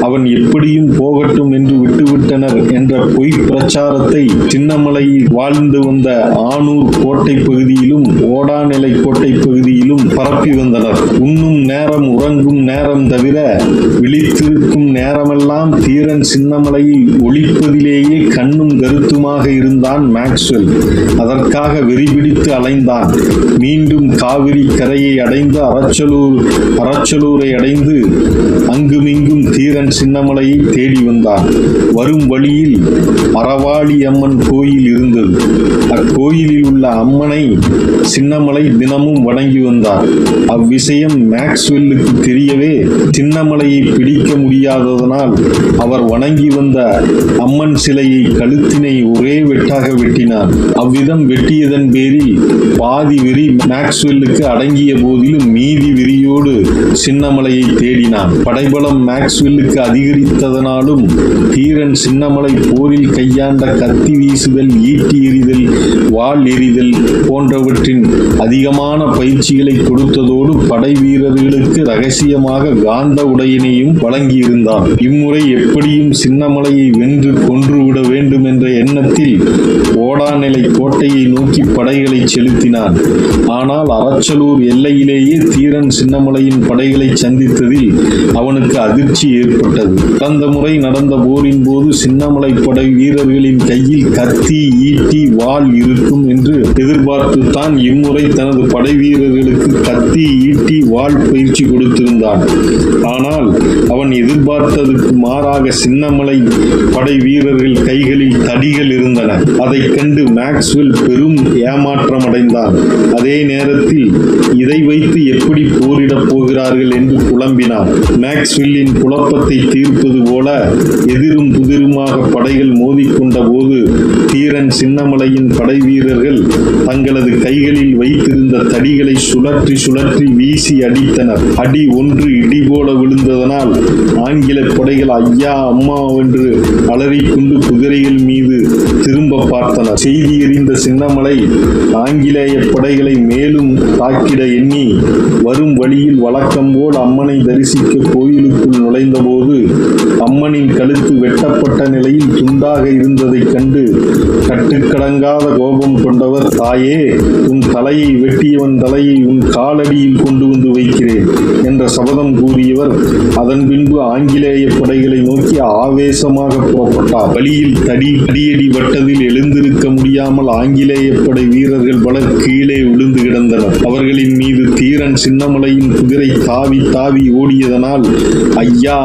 அவன் எப்படியும் போகட்டும் என்று விட்டுவிட்டனர் என்ற பொய் பிரச்சாரத்தை சின்னமலையில் வாழ்ந்து வந்த ஆனூர் கோட்டை பகுதியிலும் ஓடாநிலை கோட்டை பகுதியிலும் பரப்பி வந்தனர். உண்ணும் நேரம் உறங்கும் நேரம் தவிர விழித்திருக்கும் நேரமெல்லாம் தீரன் சின்னமலையை ஒழிப்பதிலேயே கண்ணும் கருத்துமாக இருந்தான் மேக்ஸ்வெல். அதற்காக வெறிபிடித்து அலைந்தான். மீண்டும் காவிரி கரையை அடைந்து அரச்சலூர் அரச்சலூரை அடைந்து அங்குமிங்கும் தீரன் வீரன் சின்னமலையை தேடி வந்தான். வரும் வழியில் மரவாளி அம்மன் கோயில் இருந்தது. அக்கோயிலில் உள்ள அம்மனை சின்னமலை தினமும் வணங்கி வந்தார் அவ்விஷயம் மேக்ஸ்வெல்லுக்கு தெரியவே சின்னமலையை பிடிக்க முடியாததனால் அவர் வணங்கி வந்த அம்மன் சிலையை கழுத்தினை ஒரே வெட்டாக வெட்டினார். அவ்விதம் வெட்டியதன் பேரில் பாதி வெறி மேக்ஸ்வெல்லுக்கு அடங்கிய போதிலும் மீதி வெறியோடு சின்னமலையை தேடினான். படைபலம் மேக்ஸ்வெல்லுக்கு அதிகரித்ததனாலும் தீரன் சின்னமலை போரில் கையாண்ட கத்தி வீசுதல் ஈட்டி எறிதல் வாள் எறிதல் போன்றவற்றின் அதிகமான பயிற்சிகளை கொடுத்ததோடு படை வீரர்களுக்கு ரகசியமாக காந்த உடையினையும் வழங்கியிருந்தான். இம்முறை எப்படியும் சின்னமலையை வென்று கொன்றுவிட வேண்டும் என்ற எண்ணத்தில் ஓடாநிலை கோட்டையை நோக்கி படைகளை செலுத்தினான். ஆனால் அரச்சலூர் எல்லையிலேயே தீரன் சின்னமலையின் படைகளை சந்தித்ததில் அவனுக்கு அதிர்ச்சி ஏற்பட்டது. கடந்த முறை நடந்த போரின் போது சின்னமலை படை வீரர்களின் கையில் கத்தி ஈட்டி வாள் இருக்கும் என்று எதிர்பார்த்துத்தான் இம்முறை தனது படை வீரர்களுக்கு கத்தி ஈட்டி வாள் பயிற்சி கொடுத்திருந்தான். ஆனால் அவன் எதிர்பார்த்ததுக்கு மாறாக சின்னமலை படை வீரர்கள் கைகளில் தடிகள் இருந்தன. அதைக் கண்டு மேக்ஸ்வெல் பெரும் ஏமாற்றம் அடைந்தார் அதே நேரத்தில் இதை வைத்து எப்படி போரிடப் போகிறார்கள் என்று புலம்பினார். மேக்ஸ்வெல்லின் குழப்பத்தை தீர்ப்பது போல எதிரும் புதிருமாக படைகள் மோதிக்கொண்ட போது தீரன் சின்னமலையின் படை வீரர்கள் தங்களது கைகளில் வைத்திருந்த தடிகளை சுழற்றி சுழற்றி வீசி அடித்தனர். அடி ஒன்று இடி போல விழுந்ததனால் ஆங்கில படைகள் ஐயா அம்மா என்று அலறிக்கொண்டு குதிரைகள் மீது திரும்ப பார்த்தனர் செய்தி எறிந்த சின்னமலை ஆங்கிலேய படைகளை மேலும் தாக்கிட எண்ணி வரும் வழியில் வழக்கம் போல் அம்மனை தரிசிக்க கோயிலுக்குள் நுழைந்தபோது அம்மனின் கழுத்து வெட்டப்பட்ட நிலையில் துண்டாக இருந்ததைக் கண்டு கட்டுக்கடங்காத கோபம் கொண்டவர் தாயே உன் தலையை வெட்டியவன் தலையை உன் காலடியில் கொண்டு வந்து வைக்கிறேன் என்ற சபதம் கூறியவர் அதன் பின்பு ஆங்கிலேய படைகளை நோக்கி ஆவேசமாக புறப்பட்டார். வழியில் தடி அடியடி வட்டதில் எழுந்திருக்க முடியாமல் ஆங்கிலேய படை வீரர்கள் பலர் கீழே விழுந்து கிடந்தனர். அவர்களின் மீது தீரன் சின்னமலையின் குதிரை தாவி தாவி ஓடியதனால் ஐயா